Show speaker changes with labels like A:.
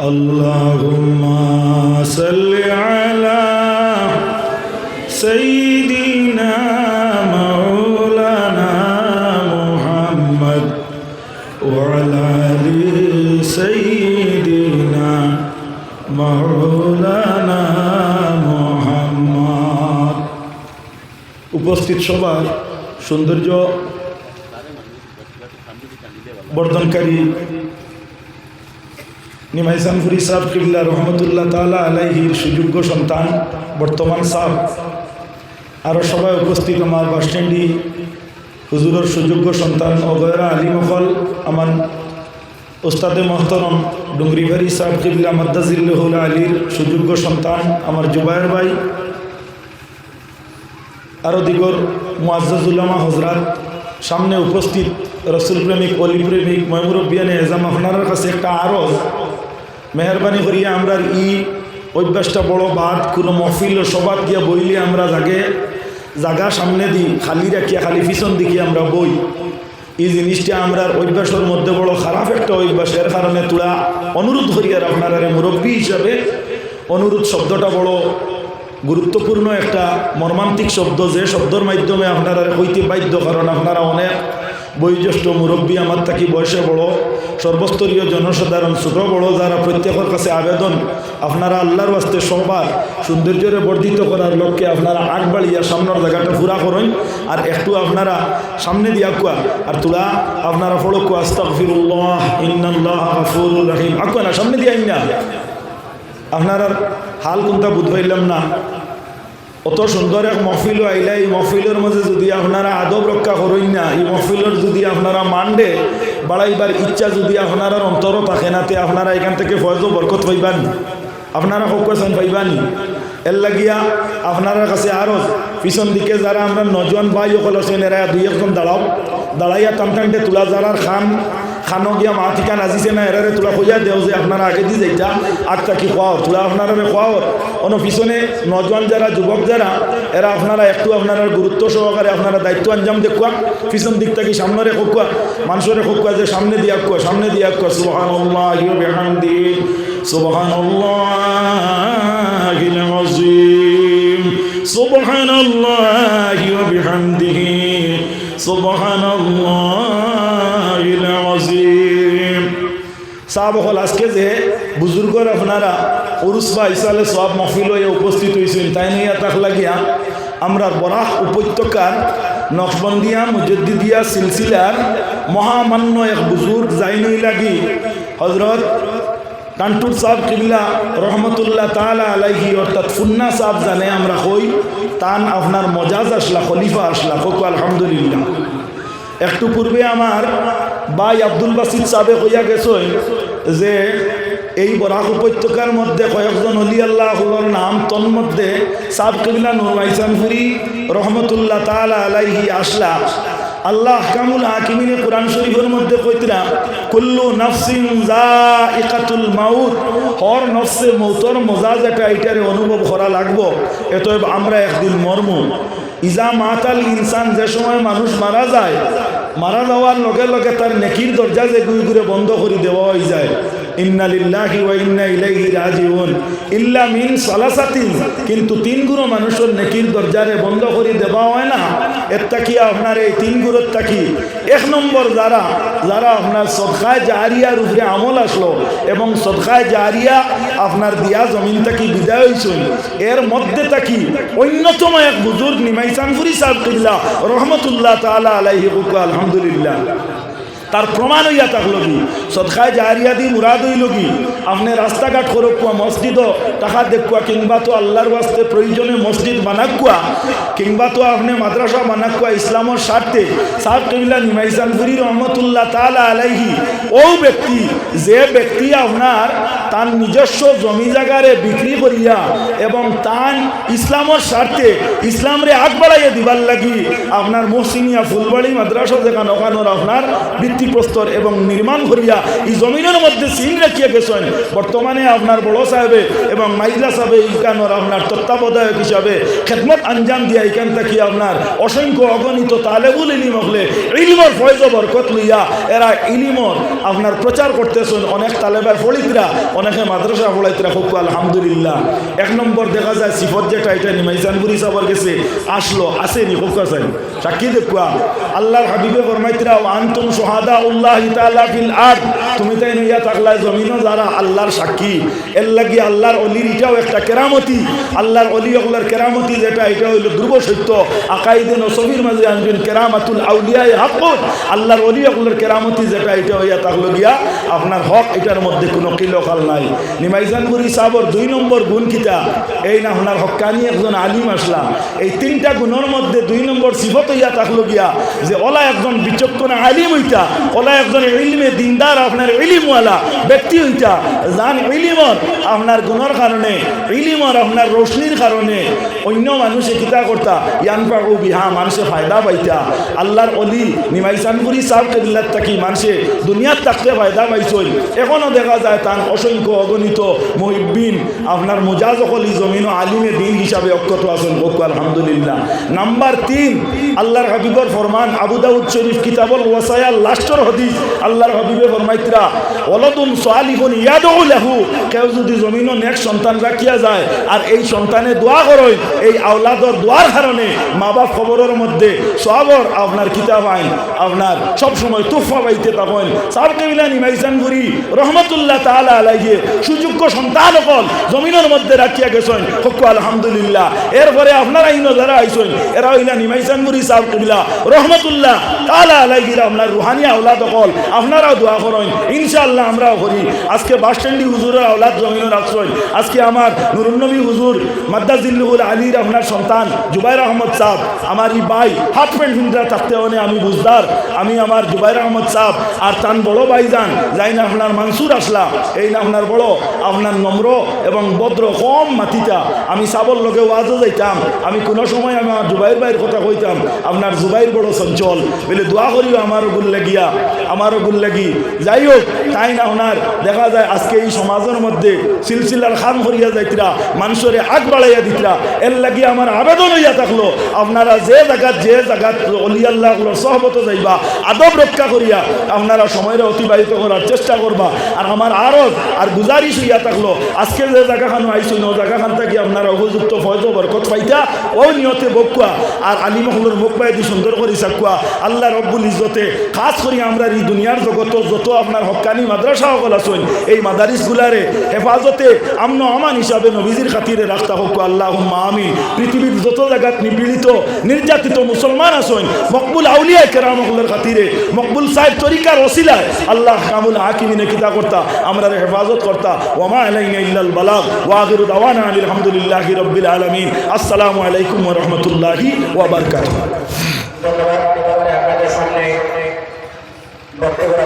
A: اللهم صل على سيدنا مولانا محمد وعلى آل سيدنا مولانا محمد উপস্থিত সবার সৌন্দর্য বর্ধনকারী নিমাইসানফুরি সাহ কিল্লা রহমতুল্লাহ তালা আলাইহির সুযোগ্য সন্তান, বর্তমান সাহ। আরও সবাই উপস্থিত আমার বাসস্ট্যান্ডি হুজুরের সুযোগ্য সন্তান অগয়রা আলী মহল আমার ওস্তাদে মহতরম ডুঙ্গরিভারি সাহ কিবলা মাদ্দাজিল্লাহুল আলীর সুযোগ্য সন্তান, আমার জুবায়ের ভাই। আরও দিগর মুআজ্জাজুল্লামা হজরাত সামনে উপস্থিত রসুল প্রেমিক অলি ময়মুরব্বিয়ানে এজাম আপনার কাছে একটা আরও মেহরবানি করিয়া আমরা ই অভ্যাসটা বড় বাদ, কোনো মহফিল ও সবাত গিয়া বইলে আমরা জাগে, জাগা সামনে দিই খালি রাখিয়া, খালি পিছন দিকে আমরা বই। এই জিনিসটা আমরা অভ্যাসের মধ্যে বড় খারাপ একটা অভ্যাস এর কারণে তোরা অনুরোধ করিয়ার আপনারা মুরব্বী হিসাবে অনুরোধ শব্দটা বড় গুরুত্বপূর্ণ একটা মর্মান্তিক শব্দ যে শব্দর মাধ্যমে আপনারা হইতে বাধ্য, কারণ আপনারা অনেক বয়োজ্যেষ্ঠ মুরব্বী আমার থাকি বয়সে বড়, সর্বস্তরীয় জনসাধারণ ছোট বড় যারা প্রত্যেকের কাছে আবেদন, আপনারা আল্লাহর বাস্তে সবার সৌন্দর্যরে বর্ধিত করার লক্ষ্যে আপনারা আগ বাড়িয়া সামনের জায়গাটা পুরা করেন, আর একটু আপনারা সামনে দিয়া কুয়া, আর তোলা আপনারা ফড়ো কুয়া, আস্তাগফিরুল্লাহ, ইন্নাল্লাহ আকুয়া না, সামনে দিয়া না। আপনার হাল কোনটা বুঝবাইলাম না। অত সুন্দর এক মহফিলও আইলা, এই মহফিলের মাঝে যদি আপনারা আদব রক্ষা করেন না, এই মহফিলের যদি আপনারা মানডে বাড়াইবার ইচ্ছা যদি আপনার অন্তর থাকে না, তে আপনারা এখান থেকে ফয়জ বরকত পাইবান আপনারা হকান পাইবানি এর লাগিয়া আপনার কাছে আরও পিছন দিকে যারা আমরা নজন ভাই সকল আছেন, এরা দুই একজন দাঁড়াও। দাঁড়াইয়া টানটানটে তোলা যারার খান খানো গিয়া মা ঠিকা নাজিছে না এরারে তোলা খোঁজা দেও যে আপনারা আগে দিয়ে যাইতা। আগটা কি খোয়াও তোলা আপনারা খোয়াও অন্য পিছনে নজওয়ান যারা যুবক যারা এরা আপনারা একটু আপনারা গুরুত্ব সহকারে আপনারা দায়িত্ব আঞ্জাম দেখুয়া পিছন দিক থেকে সামনে খোকুয়া মানুষের খোকুয়া যে সামনে দিয়ে আকুয়া সামনে দিয়ে আকুয়া সুবহান আল্লাহ সুবহান আজিম সুবহান আল্লাহ সুবহান আজিম সাহাব হল আজকে যে বুজুর্গর আপনারা উরুস বা ইসালে সব মহফিল হয়ে উপস্থিত হয়েছেন তাই নিয়ে তাক লাগিয়া আমরা বরাহ উপত্যকার নকবন্দিয়া মুজদ্দিদিয়া সিলসিলার মহামান্য এক বুজুর্গ জাইনই লাগি হজরত কান্টুর সাহেব কিল্লা রহমতুল্লাহ তালা আলাইহি অর্থাৎ ফুন্না সাহেব জানে আমরা কই তান আপনার মজাজ আসলা, খলিফা আসলা, কোকু আলহামদুলিল্লাহ। একটু পূর্বে আমার ভাই আব্দুল বাসিদ সাহেব হইয়া গেছেন যে এই বরাক উপত্যকার মধ্যে কয়েকজন অলি আল্লাহর নাম তন্মধ্যে সাব কবিলা নুরমাইসানপুরি রহমতুল্লাহ তালা আলাইহি আসলা। আল্লাহ কামুল হাকিমিনে কোরআন শরীফের মধ্যে কইতরা কুল্লু নাফসিন জাইকাতুল মাউত হর নফসে মৌতর মজা যেটা এটারে অনুভব করা লাগবো, এতএব আমরা একদিন মর্ম। ইজা মাতাল ইনসান, যে সময় মানুষ মারা যায় মারা যাওয়ার লগে লগে তার নেকির দরজা যে গুই ঘুরে বন্ধ করে দেওয়া হয়ে যায়। ইন্না লিল্লাহি ওয়া ইন্না ইলাইহি রাজিউন। ইল্লা মিন সালাসাতিন। কিন্তু তিন গুণ মানুষের নেকির দরজারে বন্ধ করে দেওয়া হয় না। এর তাকি আপনার এই তিন গুণের তাকি। এক নম্বর যারা যারা আপনার সদকায় জাহারিয়ার উপরে আমল আসলো এবং সদকায় জাহারিয়া আপনার দিয়া জমিন তাকি বিদায় হয়েছিল এর মধ্যে তাকি অন্যতম এক বুজুর্গ নিমাইসানপুরি সাহেব রহমতুল্লাহ তালা আলাইহি আলহামদুলিল্লাহ। তার প্রমাণ হইয়া থাকল কি সৎকায় জাহারিয়া দি মুরাদ হইল কি আপনি রাস্তাঘাট করকুয়া মসজিদ টাকা দেখুয়া কিংবা তো আল্লাহর বাস্তে প্রয়োজনে মসজিদ বানাকুয়া কিংবা তো আপনি মাদ্রাসা বানাকুয়া ইসলামর স্বার্থে। সাহ কবিলা নিমাইসানপুরি রহমতুল্লাহ তালা আলাইহি, ও ব্যক্তি, যে ব্যক্তি আপনার তার নিজস্ব জমি জায়গারে বিক্রি করিয়া এবং তান ইসলামের স্বার্থে ইসলামরে আগ বাড়াইয়া দিবার লাগি, আপনার মহসিনিয়া ফুলবাড়ি মাদ্রাসা যেখানে ওখানোর আপনার ভিত্তিপ্রস্তর এবং নির্মাণ করিয়া এই জমিনের মধ্যে সিন রাখিয়া গেছেন। বর্তমানে আপনার বড় সাহেবে এবং মাইজলা সাহেবে ইকানোর আপনার তত্ত্বাবধায়ক হিসাবে খেদমত আঞ্জাম দিয়া এখান থেকে আপনার অসংখ্য অগণিত তালেবুল ইলিম হলে ইলিমর ফয়জ বরকত লইয়া এরা ইলিমর আপনার প্রচার করতেছেন। অনেক তালেবার ফলিতরা অনেকে মাদ্রাসা পড়াইতরা খুব আলহামদুলিল্লাহ। এক নম্বর দেখা যায়, সিফত যেটা এটা নিমাইজানপুরি সাবার গেছে, আসলো, আসেনি কাছে সাক্ষী দেখুয়া আল্লাহর হাবিবে ফরমাইতরা আনতুম সোহাদা উল্লাহ আরদ। তুমি তাই নইয়া থাকলা, জমিনও যারা আল্লাহর সাক্ষী, এর লাগি আল্লাহর অলির এটাও একটা কেরামতি। আল্লাহর অলি ওগুলার কেরামতি যেটা, এটা হইল ধ্রুব সত্য। আকাইদে নসবির মাঝে আনবেন কেরামাতুল আউলিয়ায় হাকুন আল্লাহর অলি ওগুলার কেরামতি যেটা, এটা হইয়া থাকল গিয়া, আপনার হক এটার মধ্যে কোনো কিলকাল নাই। নিমাইজানগুরি সাবর দুই নম্বর গুণ কিতা? এই না আপনার হকানি একজন আলিম আসলাম। এই তিনটা গুণের মধ্যে দুই নম্বর সিফত হইয়া থাকল গিয়া যে ওলা একজন বিচক্ষণ আলিম হইতা ওলা একজন ইলমে দিনদার আপনার ইলিমওয়ালা ব্যক্তি হইতা। যান ইলিমর আপনার গুণর কারণে ইলিমর আপনার রোশনির কারণে অন্য মানুষে কিতা করতা ইয়ানপা ও বিহা মানুষে ফায়দা পাইতা। আল্লাহর অলি নিমাইসানপুরি সাহ কেবিলার থাকি মানুষে দুনিয়ার থাকতে ফায়দা পাইছই। এখনও দেখা যায় তার অসংখ্য অগণিত মহিবিন আপনার মোজাজ অকলি জমিন ও আলিমে দিন হিসাবে অক্ষত আছেন বকু আলহামদুলিল্লাহ। নাম্বার তিন, আল্লাহর হাবিবর ফরমান, আবু দাউদ শরীফ কিতাবল ওয়াসায়া লাস্টর হদিস, আল্লাহর হাবিবে ফরমাইতরা অলদুন সোয়ালিহুন ইয়াদউ লাহু। কেউ যদি জমিনও নেক্সট সন্তান রাখিয়া যায়, আর এই সন্তানে দোয়া করই এই আওলাদর দোয়ার কারণে মা বাপ খবরের মধ্যে সবর, আপনার কিতাব আইন, আপনার সবসময় তুফা পাইতে তখন সাব কেবিলা নিমাইসান করি রহমতুল্লাহ তাআলা আলাইহি সুযোগ্য সন্তান অকল জমিনের মধ্যে রাখিয়া গেছেন। হকু, আলহামদুলিল্লাহ। এরপরে আপনারা ইনো যারা আইছেন, এরা হইলা নিমাইসান করি সাব কেবিলা, রহমতুল্লাহ তাআলা আলাইহি আপনার রুহানি আওলাদ অকল আপনারাও দোয়া করেন, ইনশাআল্লাহ আমরাও করি। আজকে বাস স্ট্যান্ডি হুজুরের আওলাদ জমিনের আশ্রয়। আজকে আমার নুরুন্নবী হুজুর মাদ্দাজিল্লুল আলীর আপনার সন্তান জুবাইর আহমদ সাহ আমার এই ভাই হাফ প্যান্ট ফিন্টার থাকতে হলে আমি বুঝদার। আমি আমার জুবাইর আহমদ সাহ আর তান বড় ভাইজান, যাই না আপনার মানসুর আসলা, এই না আপনার বড়, আপনার নম্র এবং ভদ্র কম মাতিতা আমি সাবর লগে ওয়াজও যাইতাম। আমি কোনো সময় আমার জুবাইর ভাইয়ের কথা কইতাম, আপনার জুবাইর বড় চঞ্চল। বলে, দোয়া করিও আমার গুল লাগিয়া, আমারও গুল লাগি। যাই হোক তাই না ওনার দেখা যায় আজকে এই সমাজের মধ্যে সিলসিলার খান করিয়া যাইতরা, মানুষরে আগ বাড়াইয়া দিতরা, এর লাগি আমার আবেদন হইয়া থাকল, আপনারা যে জায়গাত যে জায়গাত অলি আল্লাহ সহবত যাইবা, আদব রক্ষা করিয়া, আপনারা সময়ের অতিবাহিত করার চেষ্টা করবা, আর আমার আরও আর গুজারিশ হইয়া থাকল। আজকে যে জায়গাখানো আইসুন ও জায়গাখান থাকি আপনারা উপযুক্ত ফয়জ বরকত পাইতা ও নিয়তে বকুয়া আর আলিমহলের মুখ বাইদি সুন্দর করে চাকুয়া আল্লাহ রব্বুল ইজ্জতে, খাস করি আমরা এই দুনিয়ার জগত যত আপনার হকানি মাদ্রাসা সকল আছেন, এই মাদারিস গুলারে হেফাজতে, আমন আমান হিসাবে নবীজির খাতিরে রাখতা হোক আল্লাহ আমি পৃথিবীর যত জায়গাত নিপীড়িত, নির্যাতিত মুসলমান আছেন, মকবুল আউলিয়া কেরামহলের খাতিরে, মকবুল সাহেব তরিকার ওসিলায় আল্লাহ কামুল হাকিমিনে কিতা করতা আমরা হেফাজত করতা ওমা আলাইনা ইল্লাল বালাগ ওয়াগিরু দাওয়ানা আলহামদুলিল্লাহি রাব্বিল আলামিন আসসালামু আলাইকুম ওয়া রাহমাতুল্লাহি ওয়া বারাকাতুহু
B: ধন্যবাদ এবারে আপনাদের সামনে বক্তব্য